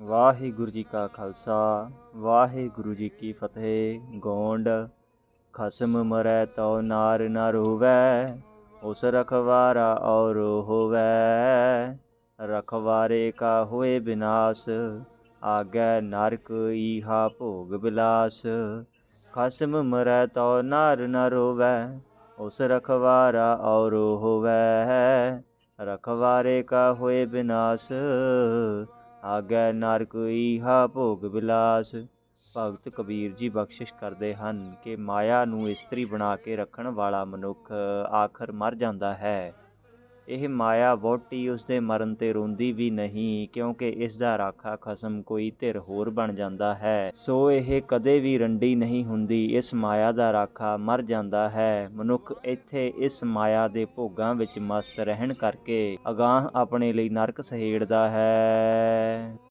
ਵਾਹਿਗੁਰੂ ਜੀ ਕਾ ਖਾਲਸਾ, ਵਾਹਿਗੁਰੂ ਜੀ ਕੀ ਫਤਿਹ। ਗੋਂਡ, ਖਸਮ ਮਰੈ ਤਉ ਨਾਰ ਨ ਰੋਵੈ, ਉਸ ਰਖਵਾਰਾ ਔਰ ਹੋਵੈ। ਰਖਵਾਰੇ ਕਾ ਹੋਏ ਬਿਨਾਸ਼, ਆਗੈ ਨਰਕ ਈਹਾ ਭੋਗ ਬਿਲਾਸ। ਖਸਮ ਮਰੈ ਤਉ ਨਾਰ ਨ ਰੋਵੈ, ਉਸ ਰਖਵਾਰਾ ਔਰ ਹੋਵੈ। ਰਖਵਾਰੇ ਕਾ ਹੋਏ ਬਿਨਾਸ਼ ਆਗੈ ਨਰਕ ਈਹਾ ਭੋਗ ਵਿਲਾਸ ਭਗਤ ਕਬੀਰ ਜੀ ਬਖਸ਼ਿਸ਼ ਕਰਦੇ ਹਨ ਕਿ ਮਾਇਆ ਨੂੰ ਇਸਤਰੀ ਬਣਾ ਕੇ ਰੱਖਣ ਵਾਲਾ ਮਨੁੱਖ ਆਖਰ ਮਰ ਜਾਂਦਾ ਹੈ। ਇਹ ਮਾਇਆ ਵਹੁਟੀ ਉਸਦੇ ਮਰਨ ਤੇ ਰੋਂਦੀ ਵੀ ਨਹੀਂ, ਕਿਉਂਕਿ ਇਸ ਦਾ ਰਾਖਾ ਖਸਮ ਕੋਈ ਧਿਰ ਹੋਰ ਬਣ ਜਾਂਦਾ ਹੈ। ਸੋ ਇਹ ਕਦੇ ਵੀ ਰੰਡੀ ਨਹੀਂ ਹੁੰਦੀ, ਇਸ ਮਾਇਆ ਦਾ ਰਾਖਾ ਮਰ ਜਾਂਦਾ ਹੈ। ਮਨੁੱਖ ਇੱਥੇ ਇਸ ਮਾਇਆ ਦੇ ਭੋਗਾਂ ਵਿੱਚ ਮਸਤ ਰਹਿਣ ਕਰਕੇ ਅਗਾਹ ਆਪਣੇ ਲਈ ਨਰਕ ਸਹੇੜਦਾ ਹੈ।